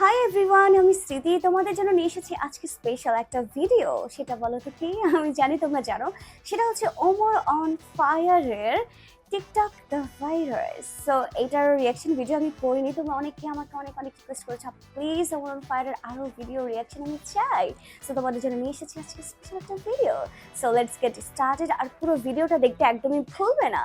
Hi everyone আমি স্মৃতি। তোমাদের জন্য নিয়ে এসেছি আজকে স্পেশাল একটা ভিডিও সেটা বলো তো কি? আমি জানি তোমরা জানো। সেটা হচ্ছে ওমর অন ফায়ারের টিকটক দ্য ভাইরাস সো এইটার রিয়াকশন ভিডিও আমি করিনি। তোমরা অনেকে আমাকে অনেক অনেক রিকোয়েস্ট করেছ। প্লিজ ওমর অন ফায়ারের আরও ভিডিও রিয়াকশন আমি চাই। সো তোমাদের জন্য নিয়ে এসেছি আজকে স্পেশাল একটা video so let's get started আর পুরো ভিডিওটা দেখতে একদমই ভুলবে না।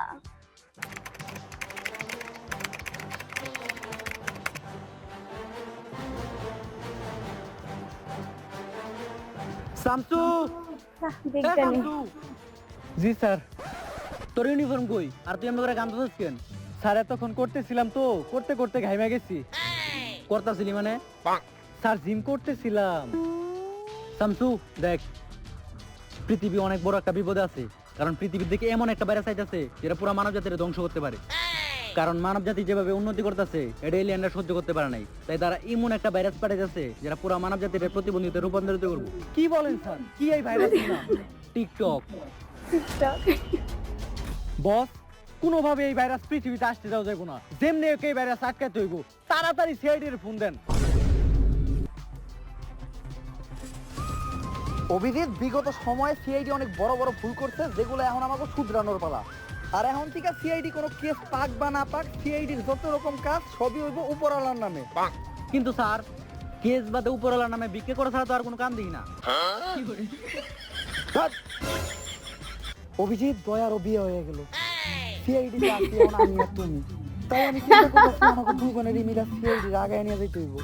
শামসু জি স্যার। তোর ইউনিফর্ম কই? আর তুই আমরা গান তো কেন? স্যার এতক্ষণ করতেছিলাম তো। করতে করতে ঘাইমা গেছি। করতেছিলি মানে? স্যার জিম করতেছিলাম। শামসু দেখ পৃথিবী অনেক বড় একটা বিপদে আছে। কারণ পৃথিবীর দিকে এমন একটা ভাইরাস আইতাছে যেটা পুরো মানব জাতির ধ্বংস করতে পারে। কারণ মানব জাতি যেভাবে উন্নতি করতেছে, এটা এলিয়ানরা সহ্য করতে পারে নাই। তাই তারা এমন একটা ভাইরাস পাঠাইতেছে যেটা পুরো মানব জাতির প্রতিবন্ধিত রূপান্তরিত করব। কি বলেন স্যার? কি এই ভাইরাস টিকটক। বস, কোনোভাবে এই ভাইরাস পৃথিবীতে আসতে দেওয়া যাবে না। যেমনি এই ভাইরাস আটকাতে হইব, তাড়াতাড়ি সিআইডির ফোন দেন। অভিজিৎ বিগত সময়ে সিআইডি অনেক বড় বড় ভুল করছে যেগুলো এখন আমাকে শুধরানোর পালা। আর এখন থেকে সিআইডি কোনো কেস পাক বা না পাক সিআইডির যত রকম কাজ সবই হইব উপরওয়ালার নামে। কিন্তু স্যার কেস বাদে উপরওয়ালার নামে বিক্রি করা ছাড়া তো আর কোনো কাম দিই না। ধ্যাৎ। অভিজিৎ দয়ারও বিয়ে হয়ে গেল। সিআইডি আমি তুমি। তাই আমি করতেছি আমাকে দুই বোনেরই মিলা সিআইডি আগায় নিয়ে যেতে হইব।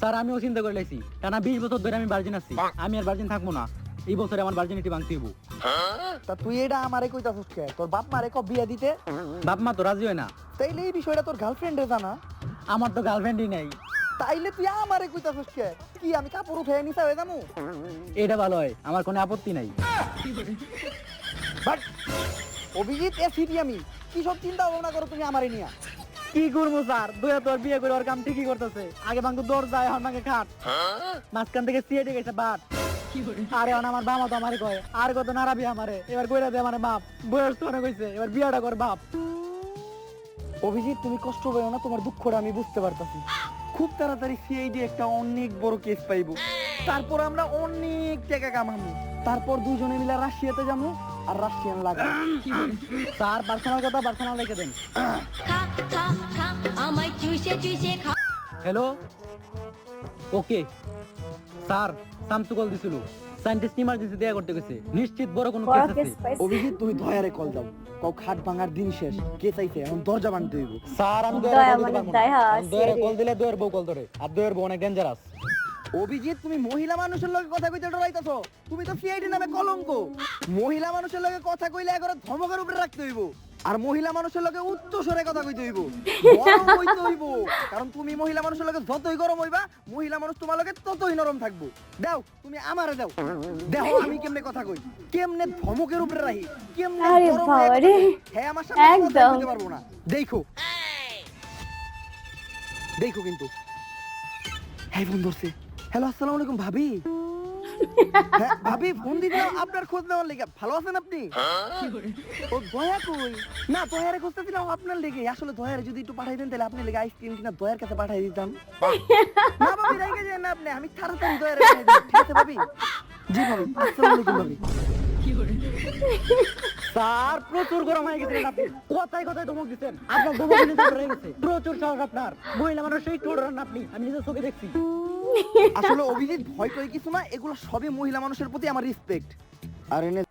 স্যার আমিও চিন্তা করে লাইছি। টানা বিশ বছর ধরে আমি ভার্জিন আছি। আমি আর ভার্জিন থাকব না। এই বছরে আমার ভার্জিনিটি ভাঙতে হইব। তা তুই এটা আমারে কইতাছিস কে? তোর বাপ মারে কব বিয়ে দিতে? বাপ মা তো রাজি হয় না। তাইলে এই বিষয়টা তোর গার্লফ্রেন্ডে জানা? আমার তো গার্লফ্রেন্ডই নাই। তাইলে তুই আমারে কইতাছিস কে? কি আমি কাপড় উঠে নিচা হয়ে যামু? এটা ভালো হয় আমার কোনো আপত্তি নাই। বাট অভিজিৎ এ সিটি আমি। কি সব চিন্তা ভাবনা করো তুমি আমারে নিয়া? কি করব, স্যার? তোর বিয়ে করে ওর কাম ঠিকই করতেছে। আগে খাট। মাঝখান থেকে সিএডি গেছে বাট। আরে এখন আমার তো কয়, আর কত নারাবি আমারে? এবার বাপ। বয়স তো অনেক এবার কর বাপ। অভিজিৎ, তুমি কষ্ট পেও না, তোমার দুঃখটা আমি বুঝতে পারতাছি। খুব তাড়াতাড়ি সিআইডি একটা অনেক বড় কেস পাইবো। তারপর আমরা অনেক টাকা কামাবো। তারপর দুজনে মিলে রাশিয়াতে যাব। আর রাশিয়ান লাগবে স্যার পার্সোনাল কথা পার্সোনাল লিখে দেন। খা খা খা আমায় চুষে চুষে খা hello okay sir Shamsu call দিছিল সায়েন্টিস্ট ইমার্জেন্সি দেয়া করতে গেছে। নিশ্চিত বড় কোনো কেস আছে। অভিজিৎ তুমি দয়ারে কল দাও। কও খাট ভাঙার দিন শেষ। কে চাইছে? এখন দরজা ভাঙতে হইব। স্যার আমি দয়া দয়া দয়া, দয়া serious। কল দিলে দয়ের বউ কল ধরে। আর দয়ের বউ অনেক ডেঞ্জারাস অভিজিৎ তুমি মহিলা মানুষের লগে কথা কইতে ডরাইতাছো? তুমি তো সিআইডি নামে কলঙ্ক। মহিলা মানুষের লগে কথা কইলে এগারো ধমকের উপরে রাখতে হইব। আর মহিলা মানুষের লগে উচ্চ স্বরে কথা কইতে হইব। গরম হইতে হইব। কারণ তুমি মহিলা মানুষের লগে যতই গরম হইবা মহিলা মানুষ তোমার লগে ততই নরম থাকব। দাও তুমি আমারে দাও। দেখো আমি কেমনে কথা কই। কেমনে ধমকের উপরে রাখি। কেমনে আরে গরম হয়ে বাবা রে। হ্যাঁ আমার সামনে কথা একদম। কইতে পারব না। দেখো। দেখো কিন্তু। হ্যাঁ ফোন ধরছে হ্যালো আসসালামু আলাইকুম ভাবি। হ্যাঁ, ভাবি ফোন দিলাম আপনার খোঁজ নেওয়ার লেগে। ভালো আছেন আপনি? ও দয়া কই। না আপনার লেগে আসলে দয়ারে যদি একটু পাঠাই দেন তাহলে আপনি লেগে আইসক্রিম কিনা দয়ার কাছে পাঠাই দিতাম। না ভাবি যান না আপনি আমি তাড়াতাড়ি ঠিক আছে ভাবি? জি ভাবি আলাইকুম ভাবি। স্যার প্রচুর গরম হয়ে গেছিলেন আপনি কথায় কথায় ধমক দিচ্ছেন। আপনার ধমক গেছে। প্রচুর সাহস আপনার। মহিলা মানুষ একটু আপনি। আমি নিজের চোখে দেখছি। আসলে অভিজিৎ ভয় টয় কিছু না এগুলো সবই মহিলা মানুষের প্রতি আমার রেসপেক্ট আর এনে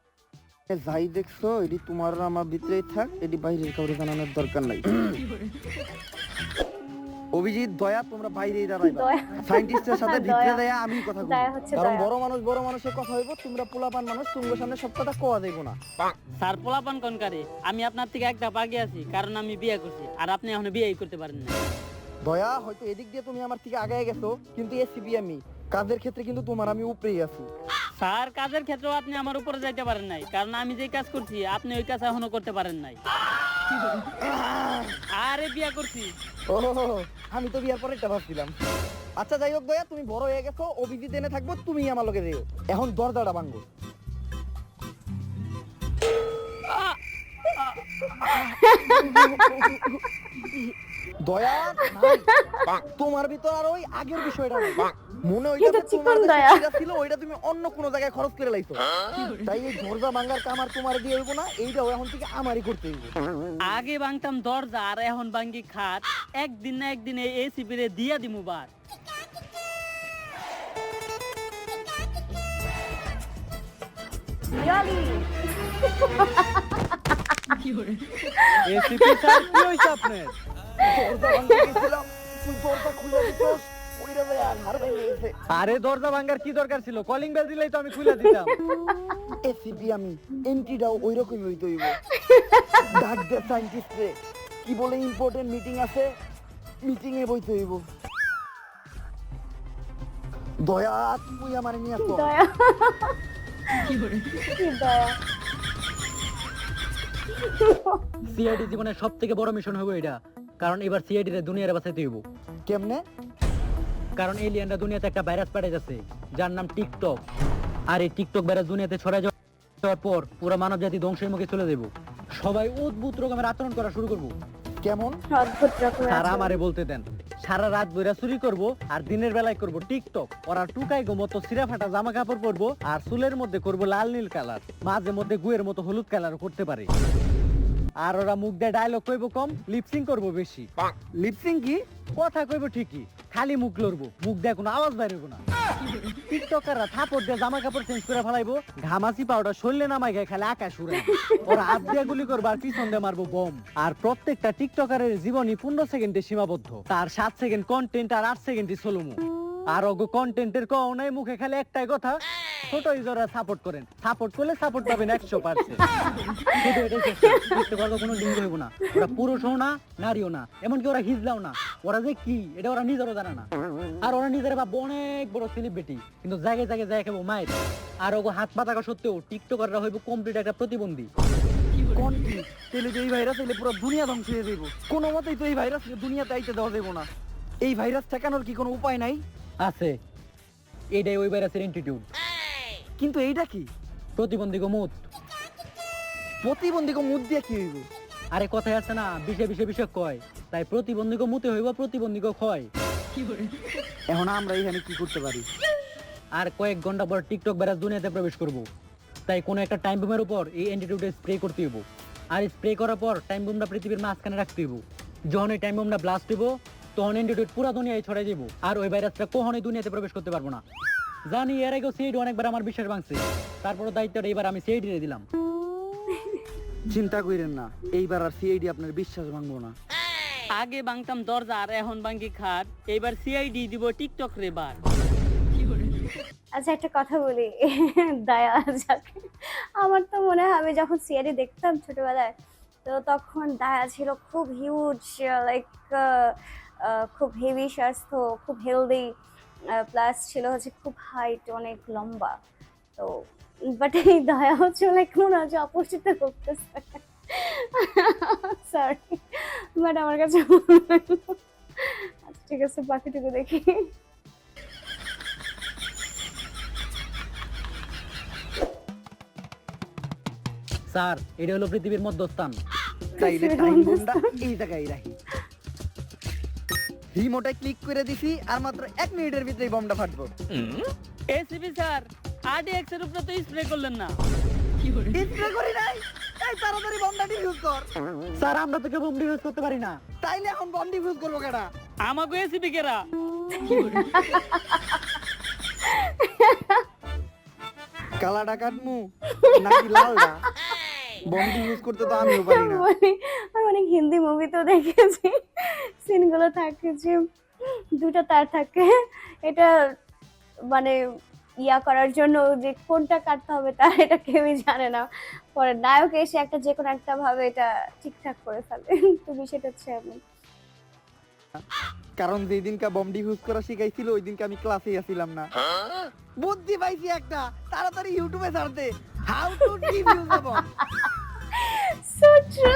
যাই দেখছ এটি তোমার আর আমার ভিতরেই থাক এটি বাইরের কাউরে জানানোর দরকার নাই। অভিজিৎ দয়া তোমরা বাইরেই দাঁড়াইবা। দয়া। সায়েন্টিস্টের সাথে ভিতরে দেয়া আমি কথা বলব। কারণ বড় মানুষ বড় মানুষের কথা হইব তোমরা পোলাপান মানুষ তোমার সামনে সব কথা কোয়া দেবো না। স্যার পোলাপান কনকারে আমি আপনার থেকে একটা পাগে আছি কারণ আমি বিয়ে করছি আর আপনি এখনও বিয়ে করতে পারেন না দয়া হয়তো এদিক দিয়ে তুমি আমার থেকে আগায় গেছো কিন্তু এসিবি আমি। কাজের ক্ষেত্রে কিন্তু তোমার আমি উপরেই আছি। স্যার কাজের ক্ষেত্রেও আপনি আমার উপরে যাইতে পারেন নাই কারণ আমি যে কাজ করছি আপনি ওই কাজ এখনও করতে পারেন নাই। আরে বিয়ে করছি। ও আমি তো বিয়ার পরে এটা ভাবছিলাম। আচ্ছা যাই হোক দয়া তুমি বড় হয়ে গেছো অভিজিৎ এনে থাকব তুমি আমার লোকে দিও এখন দরজাটা ভাঙ্গো দয়া তোমার ভিতর আর ওই আগের বিষয়টা। মনে ওইটা তোমার যে দয়া। ছিল ওইটা তুমি অন্য কোনো জায়গায় খরচ করে লাইছো। তাই এই ঝর্জা ভাঙ্গার কাম আর তোমার দিয়ে হইব না এইটাও এখন থেকে আমারই করতে হইব। আগে ভাঙতাম দরজা আর এখন ভাঙ্গি খাট। একদিন না একদিন এই এসিপি রে দিয়া দিমু বার। রিয়ালি এসিপি স্যার কি হইছে আপনার? আর দরজা ভাঙার কি দরকার ছিল? কলিং বেল দিলেই তো আমি খুলে দিতাম। এসিপি আমি এন্ট্রিটাও ওই রকমই হইতে হইব। ডাক দে সায়েন্টিস্ট রে। কি বলে ইম্পর্টেন্ট মিটিং আছে? মিটিং এ বইতে হইব। দয়া তুই আমার নিয়ে আসো। দয়া। কি দয়া? সিআইডি জীবনের সব থেকে বড় মিশন হবে এটা। কারণ এবার সিআইডি রে দুনিয়ার বাঁচাইতে হইব কেমনে? কারণ এলিয়ানরা দুনিয়াতে একটা ভাইরাস পাঠিয়ে যাচ্ছে যার নাম টিকটক। আর এই টিকটক ভাইরাস দুনিয়াতে ছড়ায় যাওয়ার পর পুরো মানব জাতি ধ্বংসের মুখে চলে যাব সবাই অদ্ভুত রকমের আচরণ করা শুরু করব। কেমন? অদ্ভুত রকমের তারা আমারে বলতে দেন সারা রাত বইরা চুরি করব আর দিনের বেলায় করব টিকটক। ওরা টুকাই গো মতো সিরা ফাটা জামা কাপড় পরবো আর চুলের মধ্যে করব লাল নীল কালার। মাঝে মধ্যে গুয়ের মতো হলুদ কালার করতে পারে। আর ওরা মুখ দিয়ে ডায়লগ কইব কম লিপসিং করব বেশি। লিপসিং কি কথা কইব ঠিকই খালি মুখ লড়বো মুখ দিয়ে কোনো আওয়াজ বাইরেব না। টিকটকাররা থাপড় দিয়ে জামা কাপড় চেঞ্জ করে ফেলাইবো ঘামাচি পাউডার শরীরে নামাই গায়ে খালি আকাশ উড়ে। ওরা হাত দিয়ে গুলি করব আর পিছন দিয়ে মারবো বম। আর প্রত্যেকটা টিকটকারের জীবনই পনেরো সেকেন্ডে সীমাবদ্ধ। তার সাত সেকেন্ড কন্টেন্ট আর আট সেকেন্ডই সোলোমো আর ওগো কন্টেন্টের কও নাই মুখে খালি একটাই কথা ছোট ইউজাররা সাপোর্ট করেন। সাপোর্ট করলে সাপোর্ট পাবেন একশো পার্সেন্ট টিকটকাররা কোনো লিঙ্গ হইব না। ওরা পুরুষও না, নারীও না। এমনকি ওরা হিজলাও না। ওরা যে কি, এটা ওরা নিজেরও জানে না। আর ওরা নিজের বাপ অনেক বড় সেলিব্রিটি কিন্তু জায়গায় জায়গায় জায়গায় খাব মায়ের। আর ওগো হাত পা থাকা সত্ত্বেও টিকটকাররা হইব কমপ্লিট একটা প্রতিবন্ধী। কোন তো এই ভাইরাস এলে পুরো দুনিয়া ধ্বংস হয়ে যাইব। কোনো মতেই তো এই ভাইরাস দুনিয়াতে আইতে দেওয়া যাইব না। এই ভাইরাস ঠেকানোর কি কোনো উপায় নাই? আছে। এটাই ওই ভাইরাসের ইনস্টিটিউট কিন্তু এইটা কি? প্রতিবন্ধী গো মুত প্রতিবন্ধীকে মুখ দিয়ে কি হইব? আরে কথায় আছে না বিষে বিষে বিষে কয়। তাই প্রতিবন্ধীকে মুতে হইব প্রতিবন্ধীকে ক্ষয়। এখন আমরা এখানে কি করতে পারি? আর কয়েক ঘণ্টা পর টিকটক ভাইরাস দুনিয়াতে প্রবেশ করব। তাই কোনো একটা টাইম বোমের উপর এই অ্যান্টিটিউডে স্প্রে করতে হইব। আর স্প্রে করার পর টাইম বোমটা পৃথিবীর মাঝখানে রাখতে হইব। যখন এই টাইম বোমটা ব্লাস্ট হইব তখন অ্যান্টিটিউড পুরো দুনিয়ায় ছড়াই যাব আর ওই ভাইরাসটা কখনোই দুনিয়াতে প্রবেশ করতে পারব না। জানি এর আগেও সিআইডি অনেকবার আমার বিশ্বাস ভাঙছে। তারপরে দায়িত্বটা এবার আমি সিআইডি রে দিলাম। চিন্তা করেন না এইবার আর সিআইডি আপনার বিশ্বাস ভাঙবো না। আগে ভাঙতাম দরজা আর এখন ভাঙ্গি খাট। এইবার সিআইডি দিব টিকটক রে বার। আচ্ছা একটা কথা বলি দয়া যাকে। আমার তো মনে হয় আমি যখন সিআইডি দেখতাম ছোটবেলায় তো তখন দায়া ছিল খুব হিউজ লাইক খুব হেভি স্বাস্থ্য খুব হেলদি প্লাস ছিল হচ্ছে খুব হাইট অনেক লম্বা। তো বাট এই দয়া হচ্ছে লাইক মনে হচ্ছে অপরিচিত করতেছে। সরি বাট আমার কাছে আচ্ছা ঠিক আছে বাকিটুকু দেখি। স্যার এটা হলো পৃথিবীর মধ্যস্থান। তাইলে টাইম এই জায়গায় রাখি। রিমোটে ক্লিক করে দিছি আর মাত্র এক মিনিটের ভিতরেই বমটা ফাটবো। এসিপি স্যার আরডিএক্স এর উপরে তো স্প্রে করলেন না। ডিসপ্লে করি? নাই? এই তাড়াতাড়ি বমটা ডিফিউজ কর। স্যার আমরা তো কেউ বোম ডিফিউজ করতে পারি না। তাইলে এখন বম ডিফিউজ করব কেডা? আমাকে এসিপি কেরা? কালাটা কাটমু? নাকি লালটা বম ডিফিউজ করতে তো আমিও পারি না। আমি অনেক হিন্দি মুভি তো দেখেছি। সিনগুলো থাকে যে দুটো তার থাকে। এটা মানে ইয়া করার জন্য যে কোনটা কাটতে হবে তার এটা কেউই জানে না। পরে নায়ক এসে একটা যে কোনো একটা ভাবে এটা ঠিকঠাক করে ফেলে। তো বিষয়টা হচ্ছে এমন কারণ যেই দিনকা বম ডিফিউজ করা শিখাইছিল, ওই দিনকে আমি ক্লাসেই আসিলাম না। বুদ্ধি পাইছি একটা, তাড়াতাড়ি ইউটিউবে ছাড়তে how to defuse bomb so true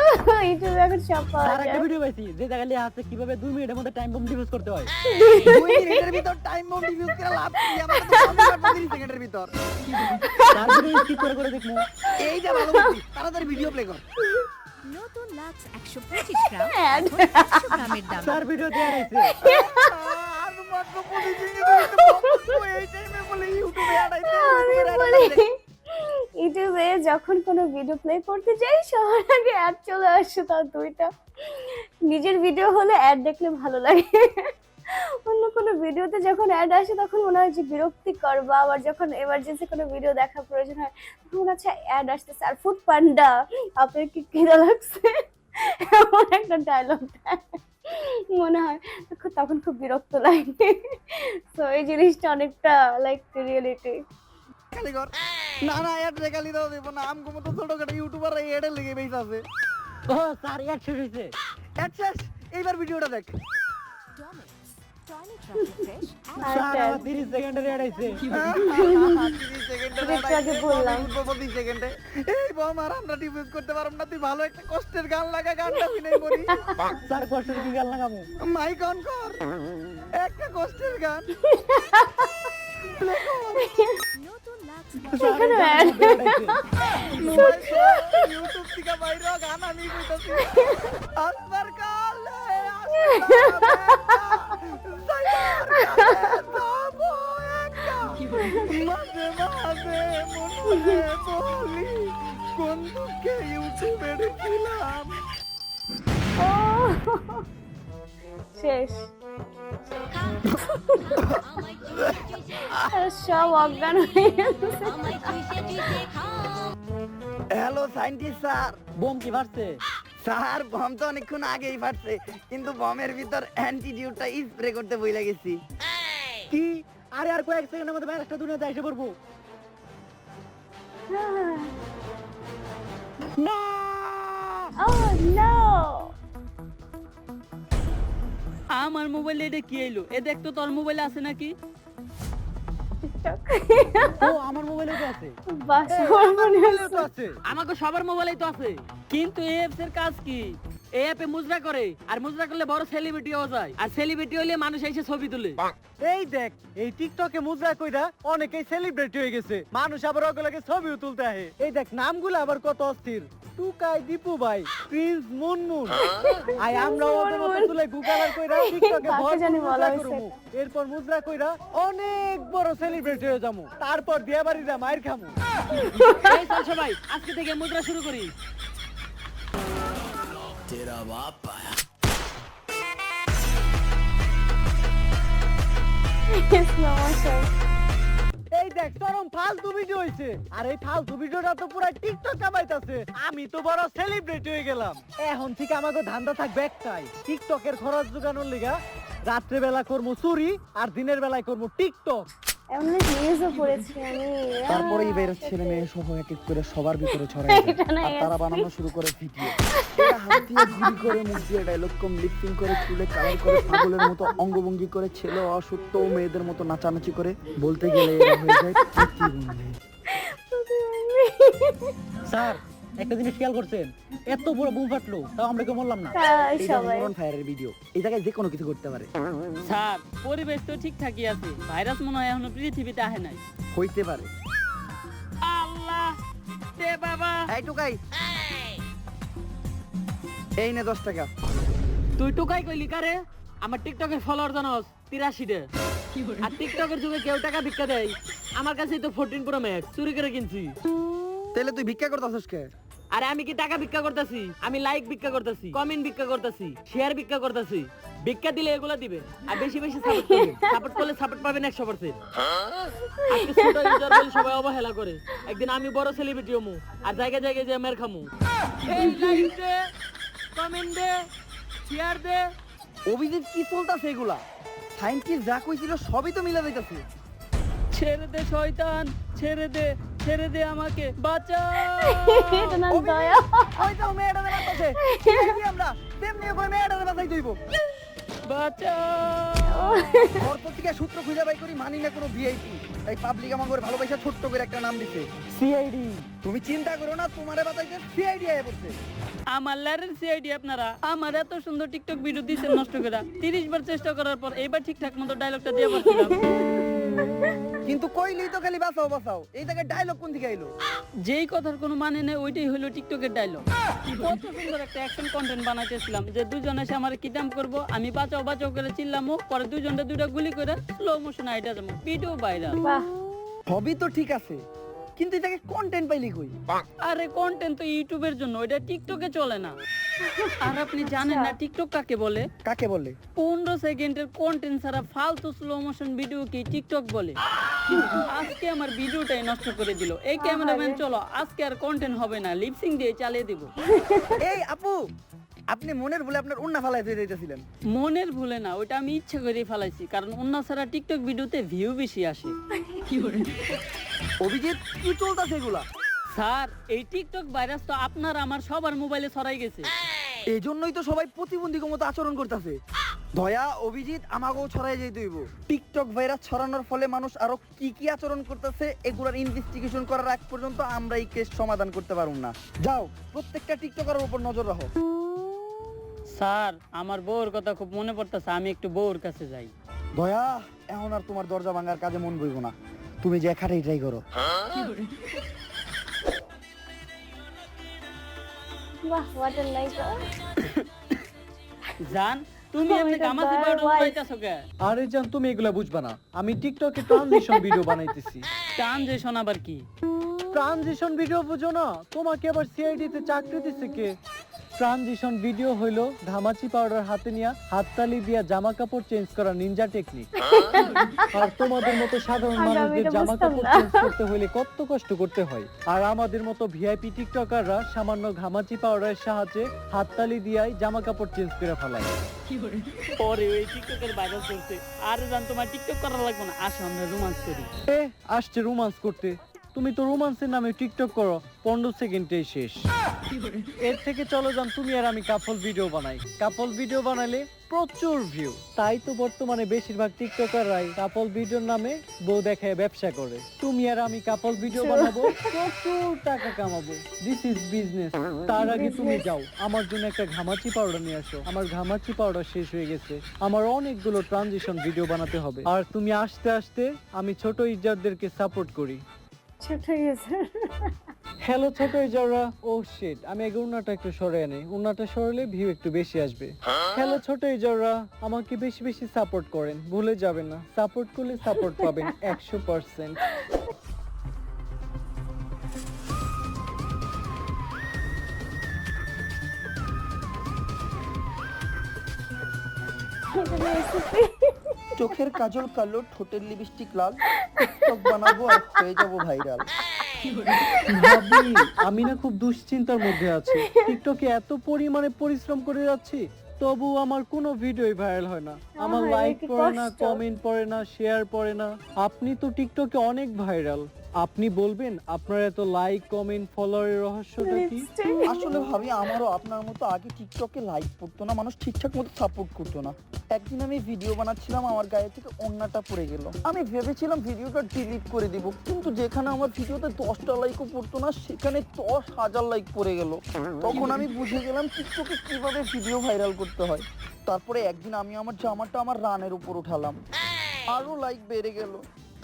ইউটিউবে এখন সব পাওয়া স্যার একটা ভিডিও পাইছি যে জায়গায় আছে কীভাবে দুই মিনিটের মধ্যে টাইম বোম ডিফিউজ করতে হয়। দুই মিনিটের ভিতর টাইম বম ডিফিউজ করে লাভ কি? আমার তো বমই 30 সেকেন্ডের ভিতর। তার ভিডিও স্কিপ করে করে দেখব। এইটা ভালো বুদ্ধি তাড়াতাড়ি ভিডিও প্লে কর। নতুন লাক্স একশো পঁচিশ গ্রাম Ad. এখন একশো গ্রামের দাম। স্যার ভিডিও দিয়ে আইছে আর মাত্র মিনিট এই টাইমে বলে ইউটিউবে অ্যাড ইউটিউবে যখন কোনো ভিডিও প্লে করতে যাই, সবার আগে অ্যাড চলে আসে তার দুইটা। নিজের ভিডিও হলে অ্যাড দেখলে ভালো লাগে। অন্য কোনো ভিডিওতে যখন অ্যাড আসে, তখন মনে হয় যে বিরক্তিকর, বা আবার যখন এমার্জেন্সি কোনো ভিডিও দেখা প্রয়োজন হয়, তখন মনে হচ্ছে অ্যাড আসতেছে। আর ফুড পান্ডা আপনার কি কিনা লাগছে? এমন একটা ডায়লগ মনে হয়, তখন- খুব বিরক্ত লাগে। তো এই জিনিসটা অনেকটা লাইক রিয়েলিটি খালি কর। না না অ্যাড রে খালি দাও দেবো না আমগো মতো ছোটখাটো ইউটিউবার এই অ্যাডে লেগে বেশ আছে। ও স্যার অ্যাড শেষ হয়েছে। অ্যাড শেষ? এইবার ভিডিওটা দেখ। টয়লেট রকি ফ্রেশ স্যার আমার 30 সেকেন্ডের অ্যাড আইছে তিরিশ সেকেন্ডে আমি একটু আগে বললাম। পঁচিশ সেকেন্ডে? এই বম আর আমরা করতে পারব না তুই ভালো একটা কষ্টের গান লাগা গানটা শুনে করি। একটা কষ্টের গান। এখানে ad। ইউটিউব থেকে বাইরে গান আমি কইতাছি আসবার কালে মাঝে মাঝে মনে বলি কোন দুঃখে ইউটিউবে ঢুকিলাম শেষ। সব অজ্ঞান হয়ে হ্যালো সাইন্টিস্ট স্যার বোম কি ফাটছে? স্যার বম তো অনেকক্ষণ আগেই ফাটছে কিন্তু বমের ভিতর অ্যান্টিটিউডটা স্প্রে করতে ভুলে গেছি। কি? আরে আর কয়েক সেকেন্ডের মধ্যে ব্যারেস্টা দুনিয়াতে এসে পড়ব। না! Oh no! আমার মোবাইলে এটা কি এলো এ দেখ তো তোর মোবাইলে আছে নাকি? ও আমার মোবাইলে তো আছে। বাস এই, ওর আমার মোবাইলেও হচ্ছে। তো আছে। আমাকে সবার মোবাইলেই তো আছে। কিন্তু এই অ্যাপস এর কাজ কি? এই অ্যাপে মুজরা করে আর মুজরা করলে বড় সেলিব্রিটি হওয়া যায়। আর সেলিব্রিটি হলে মানুষ এসে ছবি তুলে। এই দেখ এই টিকটকে মুজরা কইরা অনেকেই সেলিব্রিটি হয়ে গেছে। মানুষ আবার ওগুলোকে ছবিও তুলতে আহে। এই দেখ নামগুলো আবার কত অস্থির। টুকাই দীপু ভাই প্রিন্স মুনমুন আই আমরা ওদের মতো তুলে গুগলার কইরা টিকটকে ভর জানি বলা। করমু। এরপর মুজরা কইরা অনেক বড় সেলিব্রিটি হয়ে যামু। তারপর বিয়ে বাড়িরা মায়ের খামু। এই চল সবাই আজকে থেকে মুদ্রা শুরু করি। Slow motion. এই দেখ, চরম ফালতু ভিডিও হইছে। আর এই ফালতু ভিডিওটা তো পুরো টিকটক কামাইতাছে। আমি তো বড় সেলিব্রিটি হয়ে গেলাম। এখন থেকে আমাকে ধান্দা থাকবে একটাই টিকটকের খরচ জোগানোর লিগা রাত্রে বেলা করব চুরি আর দিনের বেলায় করব টিকটক এমন নিউজও পড়েছি আমি। তারপরেই আহ, ছেলে মেয়ে সহ এক এক করে সবার ভিতরে ছড়ায় আর তারা বানানো শুরু করে ভিডিও। হাত দিয়ে ঘুরি করে মুখ দিয়ে ডায়লগ কম লিপসিং করে চুলে কালার করে পাগলের মতো অঙ্গভঙ্গি করে ছেলে অসত্য মেয়েদের মতো নাচানাচি করে। বলতে গেলে হয়ে যায় প্রতিবন্ধী। স্যার একটা জিনিস খেয়াল করছেন? এত বড় বুম ফাটলো তাও আমরা কেউ বললাম না। তাই এটা সবাই। মোরন ফায়ারের ভিডিও এই জায়গায় যে কোনো কিছু করতে পারে। স্যার পরিবেশ তো ঠিকঠাকই আছে। ভাইরাস মনে হয় এখনও পৃথিবীতে আহে নাই। হইতে পারে। আল্লাহ দে বাবা। এই টুকাই। এই নে দশ টাকা। তুই টুকাই কইলি কারে? আমার টিকটকের ফলোয়ার জানোস তিরাশিটা আর টিকটকের যুগে কেউ টাকা ভিক্ষা দেয়। আমার কাছে তো ফোরটিন প্রো ম্যাক্স চুরি করে কিনছি। তাহলে তুই ভিক্ষা করতেছিস কে? আরে আমি কি টাকা ভিক্ষা করতেছি? আমি লাইক ভিক্ষা করতেছি কমেন্ট ভিক্ষা করতেছি শেয়ার ভিক্ষা করতেছি। ভিক্ষা দিলে এগুলা দিবে আর বেশি বেশি সাপোর্ট করবে। সাপোর্ট করলে সাপোর্ট পাবেন একশো পার্সেন্ট আজকে ছোট ইউজার বলে সবাই অবহেলা করে। একদিন আমি বড় সেলিব্রিটি হমু আর জায়গায় জায়গায় যে মের খামু। এই লাইক দে কমেন্ট দে শেয়ার দে। অভিজিৎ কি চলতেছে এগুলা? সাইন্টিস্ট যা কইছিল সবই তো মিলে যাইতাছে। ছেড়ে দে শয়তান ছেড়ে দে। ছেড়ে দে আমাকে বাঁচা এটা না দয়া। ওই তো মেয়েটা বাঁচাছে আমরা? তেমনি ওই মেয়েটা বাঁচাই দইব বাঁচা গর্ত থেকে সূত্র খুঁজে বাই করি মানি না কোনো ভিআইপি তাই পাবলিক আমাকে ভালোবাসা ছোট্ট করে একটা নাম দিছে। সিআইডি তুমি চিন্তা করো না তোমারে বাঁচাইতে সিআইডি আয় পড়ছে। আমার লারের সিআইডি আপনারা আমার এত সুন্দর টিকটক ভিডিও দিচ্ছেন নষ্ট করে। তিরিশ বার চেষ্টা করার পর এবার ঠিকঠাক মতো ডায়লগটা দিয়ে পারছিলাম। কি কিন্তু কইলি তো খালি বাঁচাও বাঁচাও। এই জায়গায় ডায়লগ কোন দিকে আইলো? যেই কথার কোনো মানে নেই ওইটাই হলো টিকটকের ডায়লগ কত সুন্দর একটা অ্যাকশন কন্টেন্ট বানাইতেছিলাম যে দুজন এসে আমার দাম করব আমি বাঁচাও বাঁচাও করে চিল্লামো পরে দুজনটা দুইটা গুলি করে স্লো মোশন আইটা যাব ভিডিও ভাইরাল বাহ। হবি তো ঠিক আছে কিন্তু জায়গায় কন্টেন্ট পাইলি কই? আরে কন্টেন্ট তো ইউটিউবের জন্য ওইটা টিকটকে চলে না। আর আপনি জানেন না টিকটক কাকে বলে? কাকে বলে? পনেরো সেকেন্ডের কন্টেন্ট ছাড়া ফালতু স্লো মোশন ভিডিও কি টিকটক বলে? কিন্তু আজকে আমার ভিডিওটাই নষ্ট করে দিল। এই ক্যামেরাম্যান চলো আজকে আর কন্টেন্ট হবে না লিপসিং দিয়ে চালিয়ে দিব। এই আপু আপনি মনের বলে আপনার উন্না ফালাই দিয়ে যাইতেছিলেন মনের ভুলে না ওইটা আমি ইচ্ছা করে ফেলাইছি কারণ অন্য ছাড়া টিকটক ভিডিওতে ভিউ বেশি আসে। অভিজিৎ কি চলতেছে এগুলা? স্যার এই টিকটক ভাইরাস তো আপনার আমার সবার মোবাইলে ছড়াই গেছে। এই জন্যই তো সবাই প্রতিবন্ধীর মতো আচরণ করতেছে। দয়া অভিজিৎ আমাকেও ছড়াই যেতে হইব টিকটক ভাইরাস ছড়ানোর ফলে মানুষ আরও কি কি আচরণ করতেছে এগুলোর ইনভেস্টিগেশন করার আগ পর্যন্ত আমরা এই কেস সমাধান করতে পারুম না। যাও প্রত্যেকটা টিকটকারের উপর নজর রাখো। স্যার আমার বউর কথা খুব মনে পড়তেছে আমি একটু বউর কাছে যাই। দয়া এখন আর তোমার দরজা ভাঙার কাজে মন বইব না। তুমি যে করো। বাহ হোয়াট আ লাইক জান তুমি Oh এমনি God, পাউডার wife. কে? আরে জান তুমি এগুলা বুঝবা না। আমি টিকটকে ট্রানজিশন ভিডিও বানাইতেছি। ট্রানজেকশন আবার কি? ট্রানজিশন ভিডিও বুঝো না। তোমাকে আবার সিআইডি তে চাকরি দিছে কে? ট্রানজিশন ভিডিও হইল ঘামাচি পাউডার হাতে নিয়া হাততালি দিয়া জামা কাপড় চেঞ্জ করা নিনজা টেকনিক। আর তোমাদের মতো সাধারণ মানুষদের জামা কাপড় চেঞ্জ করতে হইলে কত কষ্ট করতে হয়। আর আমাদের মতো ভিআইপি টিকটকাররা সামান্য ঘামাচি পাউডারের সাহায্যে হাততালি দিয়াই জামা কাপড় চেঞ্জ করে ফেলায়। পরে ওই টিকটকের ভাইরাল করছে আর জান তোমার টিকটক করা লাগবে না। আসো আমরা রোমান্স করি। এ আসছে রোমান্স করতে। তুমি তো রোমান্সের নামে টিকটক করো পনেরো সেকেন্ডেই শেষ। এর থেকে চলো যান তুমি আর আমি কাপল ভিডিও বানাই। কাপল ভিডিও বানালে প্রচুর ভিউ তাই তো বর্তমানে বেশিরভাগ টিকটকাররাই কাপল ভিডিওর নামে বউ দেখায় ব্যবসা করে। তুমি আর আমি কাপল ভিডিও বানাবো প্রচুর টাকা কামাবো। দিস ইজ বিজনেস তার আগে তুমি যাও আমার জন্য একটা ঘামাচি পাউডার নিয়ে আসো। আমার ঘামাচি পাউডার শেষ হয়ে গেছে। আমার অনেকগুলো ট্রানজিশন ভিডিও বানাতে হবে। আর তুমি আসতে আসতে আমি ছোট ইজারদেরকে সাপোর্ট করি। ছোট ইউজার হ্যালো ছোট ইজাররা ও শিট আমি আগে উন্নাটা একটু সরে আনি। উন্নাটা সরালে ভিউ একটু বেশি আসবে। হ্যালো ছোট ইজাররা আমাকে বেশি বেশি সাপোর্ট করেন। ভুলে যাবেন না। সাপোর্ট করলে সাপোর্ট পাবেন একশো পার্সেন্ট চোখের কাজল কালো ঠোঁটের লিপস্টিক লাল টিকটক বানাবো আর হয়ে যাব ভাইরাল ভাবি আমি না খুব দুশ্চিন্তার মধ্যে আছি। টিকটকে এত পরিমাণে পরিশ্রম করে যাচ্ছি তবু আমার কোনো ভিডিওই ভাইরাল হয় না। আমার লাইক পড়ে না কমেন্ট পড়ে না শেয়ার পড়ে না। আপনি তো টিকটকে অনেক ভাইরাল আপনি বলবেন আপনার এত লাইক কমেন্ট ফলোয়ারের রহস্যটা কি? আসলে ভাবি আমারও আপনার মতো আগে টিকটকে লাইক পড়তো না মানুষ ঠিকঠাক মতো সাপোর্ট করতো না। একদিন আমি ভিডিও বানাচ্ছিলাম আমার গায়ে থেকে অন্যটা পড়ে গেল। আমি ভেবেছিলাম ভিডিওটা ডিলিট করে দিব কিন্তু যেখানে আমার ভিডিওতে দশটা লাইকও পড়তো না সেখানে দশ হাজার লাইক পড়ে গেল। তখন আমি বুঝে গেলাম টিকটকে কীভাবে ভিডিও ভাইরাল করতে হয়। তারপরে একদিন আমি আমার জামাটা আমার রানের উপর উঠালাম। আরও লাইক বেড়ে গেল।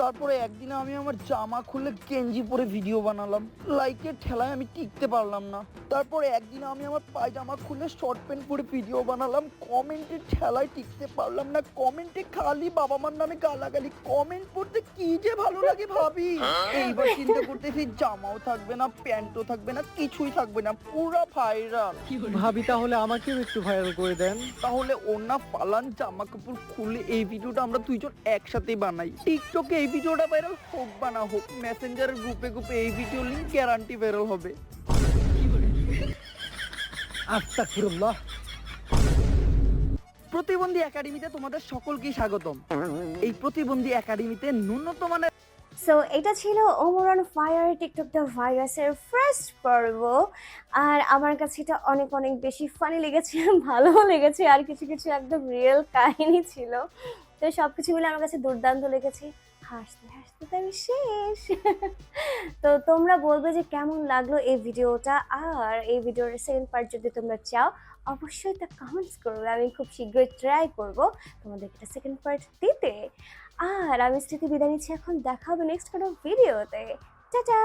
তারপরে একদিন আমি আমার জামা খুলে গেঞ্জি পরে ভিডিও বানালাম। লাইকের ঠেলায় আমি টিকতে পারলাম না। তারপরে একদিন আমি আমার পায়জামা খুলে শর্ট প্যান্ট পরে ভিডিও বানালাম। কমেন্টের ঠেলায় টিকতে পারলাম না। কমেন্টে খালি বাবা মার নামে গালাগালি। কমেন্ট পড়তে কি যে ভালো লাগে ভাবি। এইবার চিন্তা করতেছি জামাও থাকবে না প্যান্টও থাকবে না কিছুই থাকবে না। পুরো ভাইরাল ভাবি তাহলে আমাকেও একটু ভাইরাল করে দেন। তাহলে ওনা পালান জামা কাপড় খুলে এই ভিডিওটা আমরা দুইজন একসাথে বানাই। টিকটকে এই ভিডিওটা ভাইরাল হোক বা না হোক মেসেঞ্জারের গ্রুপে গ্রুপে এই ভিডিও লিঙ্ক গ্যারান্টি ভাইরাল হবে। প্রতিবন্ধী একাডেমিতে তোমাদের সকলকে স্বাগতম। এই প্রতিবন্ধী একাডেমিতে ন্যূনতম মানের সো এটা ছিল ওমরন ফায়ার টিকটক দ্য ভাইরাসের ফার্স্ট পর্ব। আর আমার কাছে এটা অনেক অনেক বেশি ফানি লেগেছে ভালোও লেগেছে আর কিছু কিছু একদম রিয়েল কাহিনী ছিল। তো সব কিছু মিলে আমার কাছে দুর্দান্ত লেগেছে। হাসতে হাসতে তো আমি শেষ। তো তোমরা বলবে যে কেমন লাগল এই ভিডিওটা? আর এই ভিডিওর সেকেন্ড পার্ট যদি তোমরা চাও, অবশ্যই তা কমেন্টস করবে। আমি খুব শীঘ্রই ট্রাই করব তোমাদের একটা সেকেন্ড পার্ট দিতে। আর আমি স্মৃতি বিদায় নিচ্ছি এখন। দেখা হবে নেক্সট কোনো ভিডিওতে টাটা!